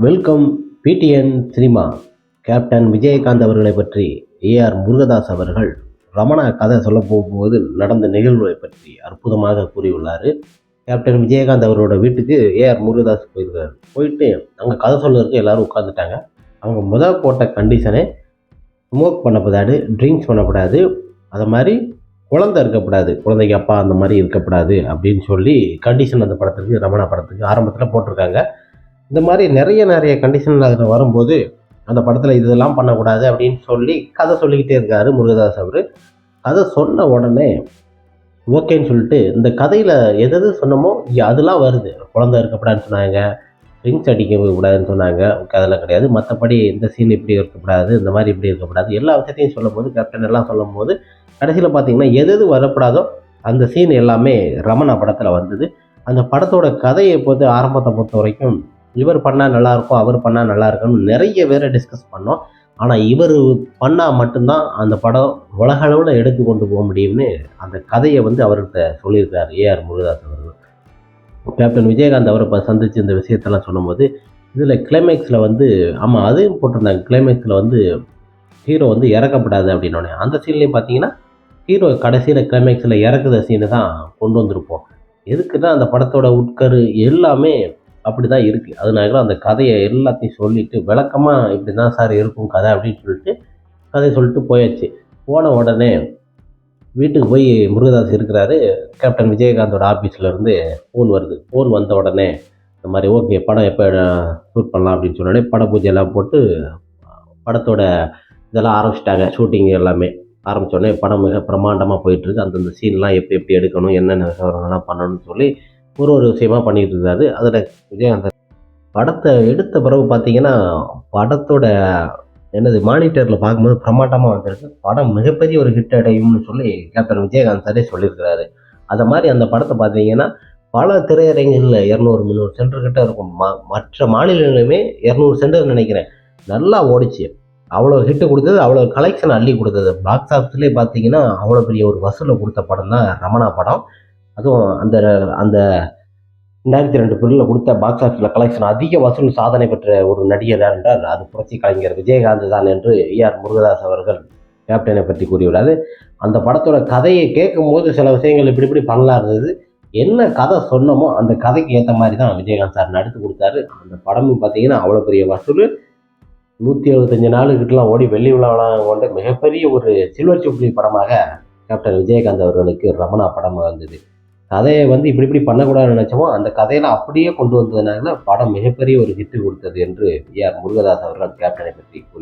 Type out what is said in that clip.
Welcome PTN cinema. Captain Vijayakanth அவர்களை பற்றி AR Murugadoss அவர்கள் ரமணா கதை சொல்ல போகும்போது நடந்த நிகழ்வுகளை பற்றி அற்புதமாக கூறியுள்ளார். கேப்டன் விஜயகாந்த் அவரோட வீட்டுக்கு ஏஆர் முருகதாஸ் போயிருக்காரு. போயிட்டு அங்கே கதை சொல்றதுக்கு எல்லோரும் உட்காந்துட்டாங்க அவங்க முதல் போட்ட கண்டிஷனே ஸ்மோக் பண்ணக்கூடாது ட்ரிங்க்ஸ் பண்ணக்கூடாது அது மாதிரி குழந்தை இருக்கக்கூடாது குழந்தைக்கு அப்பா அந்த மாதிரி இருக்கக்கூடாது அப்படின்னு சொல்லி கண்டிஷன் அந்த படத்துக்கு ரமணா படத்துக்கு ஆரம்பத்தில் போட்டிருக்காங்க. இந்த மாதிரி நிறைய நிறைய கண்டிஷன் அதில் வரும்போது அந்த படத்தில் இதெல்லாம் பண்ணக்கூடாது அப்படின்னு சொல்லி கதை சொல்லிக்கிட்டே இருக்காரு முருகதாஸ் அவர். கதை சொன்ன உடனே ஓகேன்னு சொல்லிட்டு இந்த கதையில் எது எது சொன்னமோ அதெல்லாம் வருது. குழந்தை இருக்கக்கூடாதுன்னு சொன்னாங்க ரிங்ஸ் அடிக்க கூடாதுன்னு சொன்னாங்க ஓகே அதெல்லாம் கிடையாது. மற்றபடி இந்த சீன் இப்படி இருக்கக்கூடாது இந்த மாதிரி இப்படி இருக்கக்கூடாது எல்லா விஷயத்தையும் சொல்லும்போது கேப்டன் எல்லாம் சொல்லும்போது கடைசியில் பார்த்தீங்கன்னா எது எது வரக்கூடாதோ அந்த சீன் எல்லாமே ரமணா படத்தில் வந்தது. அந்த படத்தோட கதையை பொறுத்து ஆரம்பத்தை பொறுத்த வரைக்கும் இவர் பண்ணால் நல்லாயிருக்கும் அவர் பண்ணால் நல்லா இருக்கும்னு நிறைய பேரை டிஸ்கஸ் பண்ணோம். ஆனால் இவர் பண்ணால் மட்டும்தான் அந்த படம் உலக அளவில் எடுத்து கொண்டு போக முடியும்னு அந்த கதையை வந்து அவர்கிட்ட சொல்லியிருக்கார் ஏஆர் முருகதாஸ் அவர்கள். கேப்டன் விஜயகாந்த் அவரை இப்போ சந்தித்து இந்த விஷயத்தெல்லாம் சொல்லும்போது இதில் கிளைமேக்ஸில் வந்து ஆமாம் அதையும் போட்டிருந்தாங்க. கிளைமேக்ஸில் வந்து ஹீரோ வந்து இறக்கப்படாது அப்படின்னோடனே அந்த சீன்லேயும் பார்த்தீங்கன்னா ஹீரோ கடைசியில் கிளைமேக்ஸில் இறக்குற சீனு தான் கொண்டு வந்திருப்போம். எதுக்குன்னா அந்த படத்தோட உட்கரு எல்லாமே அப்படி தான் இருக்குது அதனால அந்த கதையை எல்லாத்தையும் சொல்லிவிட்டு விளக்கமாக இப்படி தான் சார் இருக்கும் கதை அப்படின்னு சொல்லிட்டு கதையை சொல்லிட்டு போயாச்சு. போன உடனே வீட்டுக்கு போய் முருகதாஸ் இருக்கிறாரு. கேப்டன் விஜயகாந்தோட ஆஃபீஸ்லேருந்து ஃபோன் வருது. ஃபோன் வந்த உடனே இந்த மாதிரி ஓகே படம் எப்போ ஷூட் பண்ணலாம்? அப்படின்னு சொன்னோடனே பட பூஜை எல்லாம் போட்டு படத்தோட இதெல்லாம் ஆரம்பிச்சிட்டாங்க. ஷூட்டிங் எல்லாமே ஆரம்பிச்ச உடனே படம் மிக பிரமாண்டமாக போயிட்டுருக்கு அந்தந்த சீன்லாம் எப்படி எப்படி எடுக்கணும் என்னென்ன விவரங்கள்லாம் பண்ணணும்னு சொல்லி ஒரு ஒரு விஷயமா பண்ணிகிட்டு இருந்தார். அதில் விஜயகாந்த் படத்தை எடுத்த பிறகு பார்த்தீங்கன்னா படத்தோட என்னது மானிட்டரில் பார்க்கும்போது பிரம்மாண்டமாக வந்திருக்கு. படம் மிகப்பெரிய ஒரு ஹிட் அடையும்னு சொல்லி கேப்டன் விஜயகாந்த் சாரே சொல்லியிருக்கிறாரு. அதை மாதிரி அந்த படத்தை பார்த்தீங்கன்னா பல திரையரங்குகளில் இரநூறு முந்நூறு சென்டர் கிட்ட இருக்கும். ம மற்ற மாநிலங்களுமே இரநூறு சென்டர் நினைக்கிறேன். நல்லா ஓடிச்சு. அவ்வளோ ஹிட்டு கொடுத்தது அவ்வளோ கலெக்ஷன் அள்ளி கொடுத்தது. பாக்ஸ் ஆஃபீஸ்லேயே பார்த்தீங்கன்னா அவ்வளோ பெரிய ஒரு வசூலை கொடுத்த படம் தான் ரமணா படம். அதுவும் அந்த அந்த ரெண்டாயிரத்தி ரெண்டு பொருளில் கொடுத்த பாக்ஸ் ஆஃபீஸில் கலெக்ஷன் அதிக வசூல் சாதனை பெற்ற ஒரு நடிகர் என்றால் அது புரட்சி கலைஞர் விஜயகாந்த் தான் என்று ஏஆர் முருகதாஸ் அவர்கள் கேப்டனை பற்றி கூறியுள்ளார். அந்த படத்தோட கதையை கேட்கும்போது சில விஷயங்கள் இப்படி இப்படி பண்ணலாம் இருந்தது. என்ன கதை சொன்னமோ அந்த கதைக்கு ஏற்ற மாதிரி தான் விஜயகாந்த் சார் நடித்து கொடுத்தாரு. அந்த படமும் பார்த்தீங்கன்னா அவ்வளோ பெரிய வசூல். நூற்றி எழுபத்தஞ்சு நாளுக்கிட்டலாம் ஓடி வெள்ளி விழாவெல்லாம் கொண்டு மிகப்பெரிய ஒரு சில்வர் சுப்ளி படமாக கேப்டன் விஜயகாந்த் அவர்களுக்கு ரமணா படம் வந்தது. கதையை வந்து இப்படி இப்படி பண்ணக்கூடாதுன்னு நினச்சோமோ அந்த கதையில அப்படியே கொண்டு வந்ததுனால படம் மிகப்பெரிய ஒரு ஹிட் கொடுத்தது என்று ஏஆர் முருகதாஸ் அவர்கள் கேப்டனை பற்றி கூறி